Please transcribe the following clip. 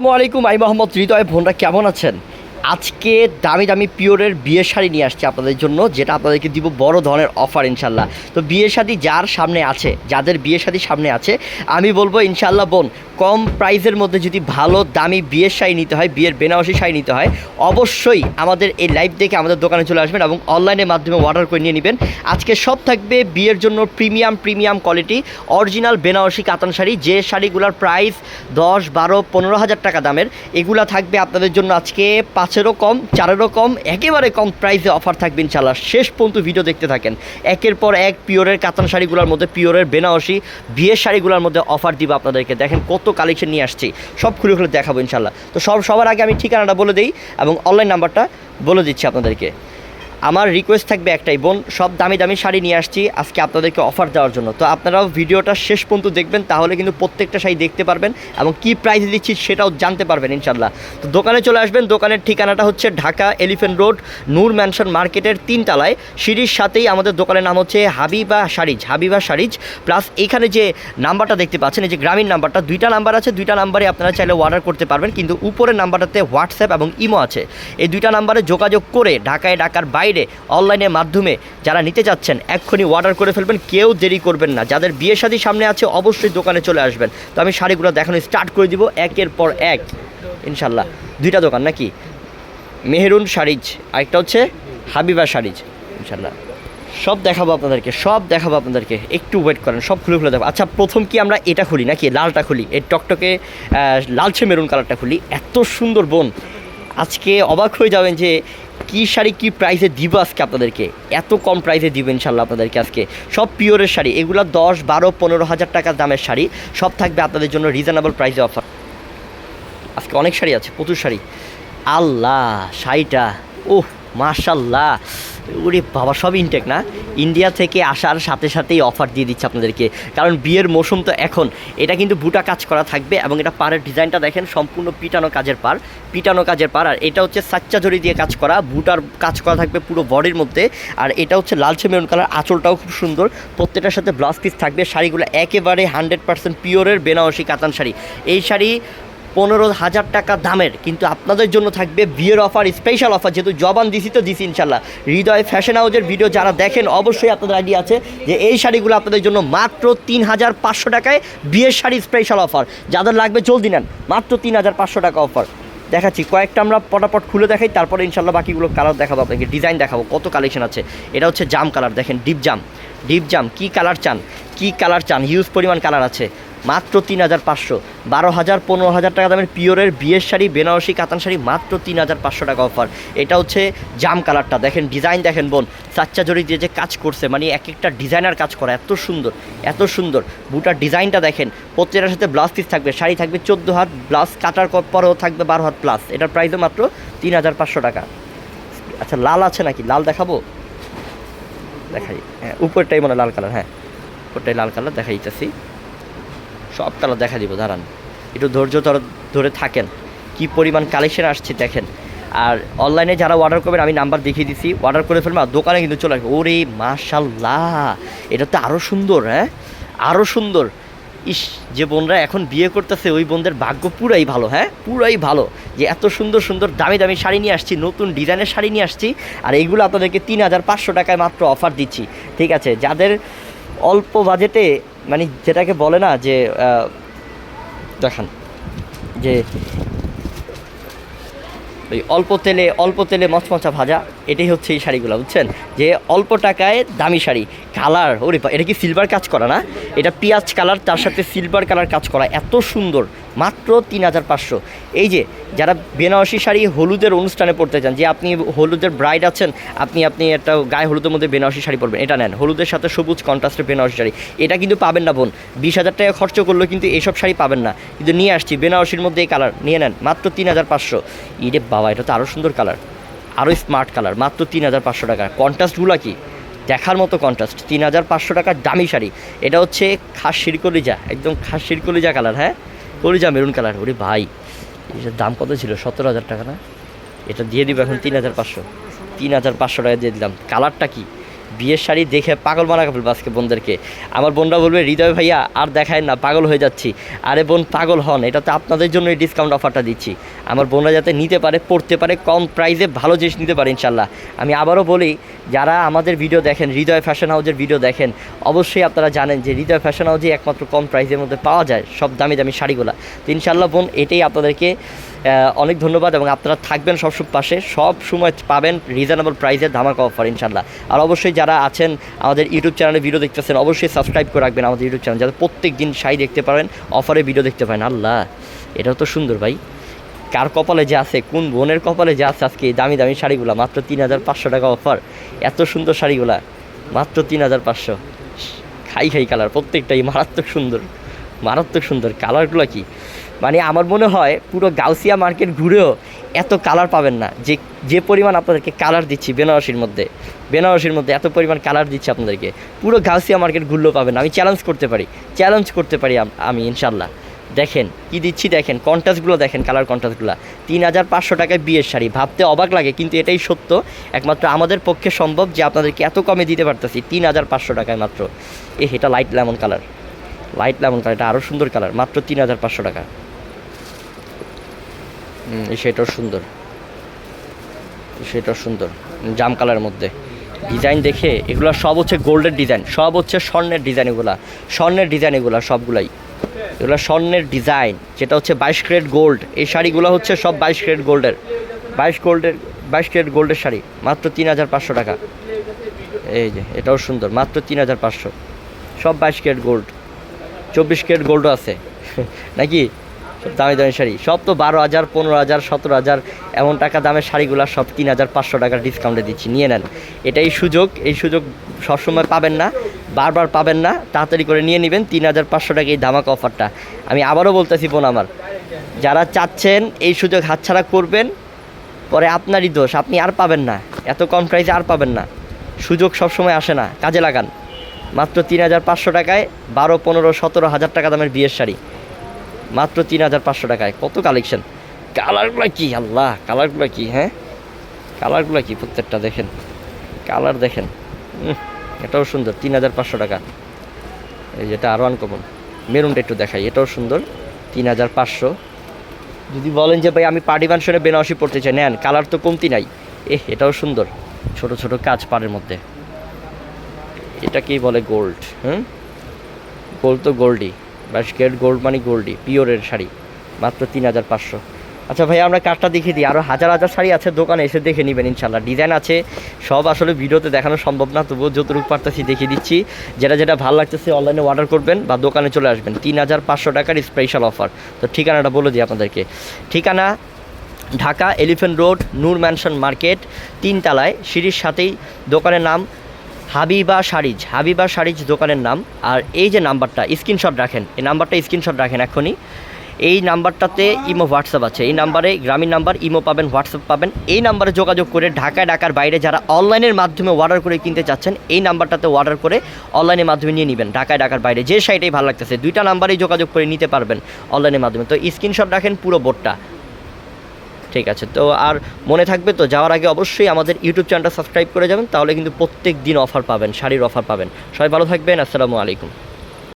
আসসালামু আলাইকুম আমি মোহাম্মদ হৃদয় বোনরা কেমন আছেন? আজকে দামি দামি পিওরের বিয়ের শাড়ি নিয়ে আসছি আপনাদের জন্য, যেটা আপনাদেরকে দিব বড় ধরনের অফার ইনশাল্লাহ। তো বিয়ে শাড়ি যার সামনে আছে, যাদের বিয়ে শাড়ি সামনে আছে, আমি বলব ইনশাল্লাহ বোন, কম প্রাইসের মধ্যে যদি ভালো দামি বিয়ের শাড়ি নিতে হয়, বিয়ের বেনারসি শাড়ি নিতে হয়, অবশ্যই আমাদের এই লাইভ দেখে আমাদের দোকানে চলে আসবেন এবং অনলাইনের মাধ্যমে অর্ডার করে নিয়ে নেবেন। আজকে সব থাকবে বিয়ের জন্য premium premium quality original Benarasi Katan sari, যে শাড়িগুলোর প্রাইস দশ, বারো, পনেরো হাজার টাকা দামের, এগুলা থাকবে আপনাদের জন্য আজকে পাঁচেরও কম, চারেরও কম, একেবারে কম প্রাইসে অফার থাকবে ইনশাল্লাহ শেষ পর্যন্ত ভিডিও দেখতে থাকেন। একের পর এক পিওরের কাতান শাড়িগুলোর মধ্যে পিওরের বেনারসি, বিয়ের শাড়িগুলোর মধ্যে অফার দিব আপনাদেরকে। দেখেন কত কালেকশন নিয়ে আসছি। সব খুলে খুলে দেখাবো ইনশাল্লাহ তো সব সবার আগে আমি ঠিকানাটা বলে দিই এবং অনলাইন নাম্বারটা বলে দিচ্ছি আপনাদেরকে। আমার রিকোয়েস্ট থাকবে একটাই, বোন, সব দামি দামি শাড়ি নিয়ে আসছি, আজকে আপনাদেরকে অফার দেওয়ার জন্য। তো আপনারাও ভিডিওটা শেষ পর্যন্ত দেখবেন, তাহলে কিন্তু প্রত্যেকটা শাড়ি দেখতে পারবেন এবং কী প্রাইস দিচ্ছি সেটাও জানতে পারবেন ইনশাল্লাহ তো দোকানে চলে আসবেন, দোকানের ঠিকানাটা হচ্ছে Dhaka elephant road Noor mansion মার্কেটের তিনতলায়। সিঁড়ির সাথেই আমাদের দোকানের নাম হচ্ছে হাবিবা শাড়িজ হাবিবা শাড়িজ। প্লাস এখানে যে নাম্বারটা দেখতে পাচ্ছেন, এই যে গ্রামীণ নাম্বারটা দুইটা নাম্বার আছে, দুইটা নাম্বারে আপনারা চাইলে অর্ডার করতে পারবেন, কিন্তু উপরের নাম্বারটাতে হোয়াটসঅ্যাপ এবং ইমো আছে। এই দুইটা নাম্বারে যোগাযোগ করে ঢাকায় ঢাকার বাইরে অনলাইনের মাধ্যমে যারা নিতে চাচ্ছেন, এক্ষুনি অর্ডার করে ফেলবেন, কেউ দেরি করবেন না। যাদের বিয়ে শাদী সামনে আছে, অবশ্যই দোকানে চলে আসবেন। তো আমি শাড়িগুলো দেখানো স্টার্ট করে দিব, একের পর এক। ইনশাল্লাহ। দুইটা দোকান নাকি? মেহেরুন শাড়িজ, আরেকটা হচ্ছে হাবিবা শাড়িজ। ইনশাল্লাহ। সব দেখাবো আপনাদেরকে, সব দেখাবো আপনাদেরকে। একটু ওয়েট করেন, সব খুলে খুলে দেবো আচ্ছা প্রথম কি আমরা এটা খুলি নাকি? লালটা খুলি। এই টকটকে লালচে মেরুন কালারটা খুলি। এত সুন্দর বোন। আজকে অবাক হয়ে যাবেন যে কী শাড়ি, কী প্রাইসে দিব আজকে আপনাদেরকে? এত কম প্রাইসে দিব ইনশাল্লাহ আপনাদেরকে আজকে। সব পিওরের শাড়ি, এগুলো দশ, বারো, পনেরো হাজার টাকা দামের শাড়ি। সব থাকবে আপনাদের জন্য রিজনেবল প্রাইসে অফার আজকে অনেক শাড়ি আছে, প্রচুর শাড়ি। আল্লাহ, শাড়িটা ওহ মাশাল্লাহ। ওরে বাবা, সব ইনটেক না? ইন্ডিয়া থেকে আসার সাথে সাথেই অফার দিয়ে দিচ্ছে আপনাদেরকে। কারণ বিয়ের মৌসুম তো এখন। এটা কিন্তু বুটা কাজ করা থাকবে এবং এটা পাড়ের ডিজাইনটা দেখেন, সম্পূর্ণ পিটানো কাজের পার পিটানো কাজের পার আর এটা হচ্ছে সাচ্চা জড়ি দিয়ে কাজ করা। বুটার কাজ করা থাকবে পুরো বডির মধ্যে। আর এটা হচ্ছে লালচে মেরুন কালার আঁচলটাও খুব সুন্দর। প্রত্যেকটার সাথে ব্লাউজ পিস থাকবে। শাড়িগুলো একেবারে হান্ড্রেড পার্সেন্ট পিওরের বেনারসি কাতান শাড়ি। এই শাড়ি পনেরো হাজার টাকা দামের, কিন্তু আপনাদের জন্য থাকবে বিয়ের অফার স্পেশাল অফার যেহেতু জবান দিছি তো দিছি ইনশাল্লাহ হৃদয় ফ্যাশন হাউজের ভিডিও যারা দেখেন, অবশ্যই আপনাদের আইডিয়া আছে যে এই শাড়িগুলো আপনাদের জন্য মাত্র তিন হাজার পাঁচশো টাকায় বিয়ের শাড়ি স্পেশাল অফার যাদের লাগবে জলদি নেন, মাত্র তিন হাজার পাঁচশো টাকা অফার দেখাচ্ছি, কয়েকটা আমরা পটাপট খুলে দেখাই, তারপরে ইনশাল্লাহ বাকিগুলো কালার দেখাবো আপনাকে ডিজাইন দেখাবো কত কালেকশন আছে। এটা হচ্ছে জাম কালার দেখেন ডিপ জাম। ডিপ জাম, কী কালার চান? কী কালার চান? হিউজ পরিমাণ কালার আছে। মাত্র তিন হাজার পাঁচশো। বারো হাজার, পনেরো হাজার টাকা দামের পিওরের বিয়ের শাড়ি, বেনারসি, কাতান শাড়ি, মাত্র তিন হাজার পাঁচশো টাকা অফার। এটা হচ্ছে জাম কালারটা। দেখেন, ডিজাইন দেখেন বোন। চাচ্চা জড়ি দিয়ে যে কাজ করছে মানে এক একটা ডিজাইনার কাজ করা, এত সুন্দর এত সুন্দর। বুটার ডিজাইনটা দেখেন, প্রত্যেকটার সাথে ব্লাউজ পিস থাকবে, শাড়ি থাকবে চোদ্দ হাত ব্লাউজ কাটার পরেও থাকবে বারো হাত প্লাস এটার প্রাইসও মাত্র তিন হাজার পাঁচশো টাকা। আচ্ছা লাল আছে নাকি? লাল দেখাবো? দেখাই। হ্যাঁ উপরটাই মনে লাল কালার হ্যাঁ। উপরটাই লাল কালার দেখাই দিতেছি সব কালার দেখা দিব, দাঁড়ান। একটু ধৈর্য ধর- ধরে থাকেন। কি পরিমাণ কালেকশন আসছে দেখেন। আর অনলাইনে যারা অর্ডার করবেন, আমি নাম্বার দেখিয়ে দিছি। অর্ডার করে ফেলবেন, আর দোকানে কিন্তু চলে আসবে। ওরে মাশাল্লাহ, এটা তো আরও সুন্দর হ্যাঁ? আরও সুন্দর। ইস, যে বোনরা এখন বিয়ে করতেছে, ওই বোনদের ভাগ্য পুরাই ভালো হ্যাঁ? পুরাই ভালো। যে এত সুন্দর সুন্দর, দামি দামি শাড়ি নিয়ে আসছি, নতুন ডিজাইনের শাড়ি নিয়ে আসছি, আর এইগুলো আপনাদেরকে তিন হাজার পাঁচশো টাকায় মাত্র অফার দিচ্ছি। ঠিক আছে, যাদের অল্প বাজেটে মানে যেটাকে বলে না যে দেখান, যে ওই অল্প তেলে অল্প তেলে মচমচা ভাজা, এটাই হচ্ছে এই শাড়িগুলো, বুঝছেন? যে অল্প টাকায় দামি শাড়ি, কালার, ওরে এটা কি সিলভার কাজ করা না? এটা পিঁয়াজ কালার, তার সাথে সিলভার কালার কাজ করা, এত সুন্দর মাত্র তিন হাজার পাঁচশো। এই যে, যারা বেনারসি শাড়ি হলুদের অনুষ্ঠানে পড়তে চান, যে আপনি হলুদের ব্রাইড আছেন, আপনি আপনি একটা গায়ে হলুদের মধ্যে বেনারসি শাড়ি পরবেন, এটা নেন। হলুদের সাথে সবুজ কন্ট্রাস্টের বেনারসি শাড়ি, এটা কিন্তু পাবেন না বোন। বিশ হাজার টাকা খরচ করলেও কিন্তু এইসব শাড়ি পাবেন না। কিন্তু নিয়ে আসছি, বেনারসির মধ্যে এই কালার নিয়ে নেন, মাত্র তিন হাজার পাঁচশো। ইরে বাবা, এটা তো আরও সুন্দর কালার আরও স্মার্ট কালার মাত্র তিন হাজার পাঁচশো টাকা। কন্ট্রাস্টগুলো কি? দেখার মতো কন্ট্রাস্ট তিন হাজার পাঁচশো টাকার দামি শাড়ি। এটা হচ্ছে খাস শিরকলিজা একদম খাস শিরকলিজা কালার হ্যাঁ? কলিজা মেরুন কালার। ওরে ভাই, এটার দাম কত ছিল? সতেরো হাজার টাকা না? এটা দিয়ে দিব এখন তিন হাজার পাঁচশো। তিন হাজার পাঁচশো টাকা দিয়ে দিলাম। কালারটা কি? বিয়ের শাড়ি দেখে পাগল বানা ফেলব আজকে বোনদেরকে। আমার বোনরা বলবে, হৃদয় ভাইয়া, আর দেখায় না, পাগল হয়ে যাচ্ছি। আরে বোন, পাগল হন এটা তো আপনাদের জন্য এই ডিসকাউন্ট অফারটা দিচ্ছি। আমার বোনরা যাতে নিতে পারে, পড়তে পারে, কম প্রাইসে ভালো জিনিস নিতে পারে ইনশাল্লাহ আমি আবারও বলি, যারা আমাদের ভিডিও দেখেন, হৃদয় ফ্যাশন হাউজের ভিডিও দেখেন, অবশ্যই আপনারা জানেন যে হৃদয় ফ্যাশন হাউসে একমাত্র কম প্রাইসের মধ্যে পাওয়া যায়, সব দামি দামি শাড়িগুলো। তো ইনশাল্লাহ বোন, এটাই আপনাদেরকে অনেক ধন্যবাদ এবং আপনারা থাকবেন সব পাশে, সব সময় পাবেন রিজনেবল প্রাইসে ধামাকা অফার ইনশাল্লাহ আর অবশ্যই যারা আছেন আমাদের ইউটিউব চ্যানেলে ভিডিও দেখতেছেন, অবশ্যই সাবস্ক্রাইব করে রাখবেন আমাদের ইউটিউব চ্যানেল, যাতে প্রত্যেক দিন শাড়ি দেখতে পারেন, অফারে ভিডিও দেখতে পারেন। আল্লাহ, এটাও তো সুন্দর ভাই। কার কপালে যে আছে, কোন বোনের কপালে যে আছে, আজকে দামি দামি শাড়িগুলো, মাত্র তিন হাজার পাঁচশো টাকা অফার। এত সুন্দর শাড়িগুলা, মাত্র তিন হাজার পাঁচশো। খাই খাই কালার, প্রত্যেকটাই মারাত্মক সুন্দর মারাত্মক সুন্দর। কালারগুলো কি? মানে আমার মনে হয় পুরো গাউসিয়া মার্কেট ঘুরেও এত কালার পাবেন না। যে যে পরিমাণ আপনাদেরকে কালার দিচ্ছি বেনারসির মধ্যে বেনারসির মধ্যে এত পরিমাণ কালার দিচ্ছি আপনাদেরকে, পুরো গাউসিয়া মার্কেট ঘুরলেও পাবেন। আমি চ্যালেঞ্জ করতে পারি চ্যালেঞ্জ করতে পারি আম- ইনশাল্লাহ দেখেন, কি দিচ্ছি দেখেন কন্ট্রাস্টগুলো দেখেন কালার কন্ট্রাস্টগুলো তিন হাজার পাঁচশো টাকায় বিয়ের শাড়ি, ভাবতে অবাক লাগে, কিন্তু এটাই সত্য। একমাত্র আমাদের পক্ষে সম্ভব যে আপনাদেরকে এত কমে দিতে পারতেছি, তিন হাজার পাঁচশো টাকায় মাত্র। এ এটা light lemon colour light lemon colour এটা আরও সুন্দর কালার মাত্র তিন হাজার পাঁচশো টাকা। সেটাও সুন্দর। সেটাও সুন্দর, জাম কালারের মধ্যে। ডিজাইন দেখে এগুলো সব হচ্ছে গোল্ডের ডিজাইন, সব হচ্ছে স্বর্ণের ডিজাইন এগুলা, স্বর্ণের ডিজাইন এগুলা সবগুলাই। এগুলো স্বর্ণের ডিজাইন, যেটা হচ্ছে বাইশ ক্রেড গোল্ড, এই শাড়িগুলো হচ্ছে সব বাইশ ক্রেড গোল্ডের। বাইশ গোল্ডের, বাইশ ক্রেড গোল্ডের শাড়ি, মাত্র তিন হাজার পাঁচশো টাকা। এই যে, এটাও সুন্দর, মাত্র তিন হাজার পাঁচশো। সব বাইশ ক্যারেট গোল্ড, চব্বিশ ক্যারেট গোল্ডও আছে। নাকি? দামি দামি শাড়ি। সব তো বারো হাজার, পনেরো হাজার, সতেরো হাজার, এমন টাকা দামের শাড়িগুলো সব তিন হাজার, পাঁচশো টাকার ডিসকাউন্টে দিচ্ছি। নিয়ে নেন। এটাই সুযোগ। এই সুযোগ সবসময় পাবেন না। বারবার পাবেন না। তাড়াতাড়ি করে নিয়ে নেবেন। তিন হাজার, পাঁচশো টাকা এই ধামাকা অফারটা আমি আবারও বলতেছি বোন আমার। যারা চাচ্ছেন এই সুযোগ হাতছাড়া করবেন, পরে আপনারই দোষ। আপনি আর পাবেন না। এত কম প্রাইসে আর পাবেন না। সুযোগ সবসময় আসে না। কাজে লাগান। মাত্র তিন হাজার, পাঁচশো টাকায় বারো, পনেরো, সতেরো হাজার টাকা দামের বিয়ের শাড়ি। মাত্র তিন হাজার পাঁচশো টাকায়। কত কালেকশন কালারগুলো কি? আল্লাহ কালারগুলো কি হ্যাঁ? কালারগুলো কি প্রত্যেকটা দেখেন। কালার দেখেন। এটাও সুন্দর, তিন হাজার পাঁচশো টাকা। এই যেটা আরও আনকমন মেরুনটা একটু দেখাই, এটাও সুন্দর, তিন হাজার পাঁচশো। যদি বলেন যে, ভাই, আমি পার্টি ফাংশনে বেনারসি পড়তে চাই। নেন কালার তো কমতি নাই। এহ, এটাও সুন্দর, ছোট ছোট কাজ পাড়ের মধ্যে। এটাকেই বলে গোল্ড হুম? গোল্ড তো গোল্ডই বাইশ ক্যারেট গোল্ড মানে গোল্ডই পিওরের শাড়ি, মাত্র তিন হাজার পাঁচশো। আচ্ছা ভাই আমরা কাঠটা দেখিয়ে দিই। আরও হাজার হাজার শাড়ি আছে দোকানে, এসে দেখে নেবেন ইনশাল্লাহ ডিজাইন আছে, সব আসলে ভিডিওতে দেখানো সম্ভব না, তবুও যতটুকু পারতেছি দেখিয়ে দিচ্ছি। যেটা যেটা ভালো লাগতেছে অনলাইনে অর্ডার করবেন বা দোকানে চলে আসবেন। তিন হাজার পাঁচশো টাকার স্পেশাল অফার তো ঠিকানাটা বলে দিই আপনাদেরকে। ঠিকানা, Dhaka elephant road Noor mansion market তিনতলায়, সিঁড়ির সাথেই। দোকানের নাম হাবিবা শাড়িজ হাবিবা শাড়িজ দোকানের নাম। আর এই যে নাম্বারটা স্ক্রিনশট রাখেন। এই নাম্বারটা স্ক্রিনশট রাখেন এখনই এই নাম্বারটাতে ইমো হোয়াটসঅ্যাপ আছে। এই নাম্বারে গ্রামীণ নাম্বার, ইমো পাবেন, হোয়াটসঅ্যাপ পাবেন। এই নাম্বারে যোগাযোগ করে ঢাকা ঢাকার বাইরে যারা অনলাইনের মাধ্যমে অর্ডার করে কিনতে চাচ্ছেন, এই নাম্বারটাতে অর্ডার করে অনলাইনের মাধ্যমে নিয়ে নেবেন। ঢাকায়, ঢাকার বাইরে যে সাইটেই ভালো লাগতেছে। দুইটা নাম্বারেই যোগাযোগ করে নিতে পারবেন অনলাইনের মাধ্যমে। তো স্ক্রিনশট রাখেন পুরো বোর্ডটা ঠিক আছে, তো আর মনে থাকবে তো, যাওয়ার আগে অবশ্যই আমাদের ইউটিউব চ্যানেলটা সাবস্ক্রাইব করে যাবেন, তাহলে কিন্তু প্রত্যেক দিন অফার পাবেন, শাড়ির অফার পাবেন। সবাই ভালো থাকবেন, আসসালামু আলাইকুম।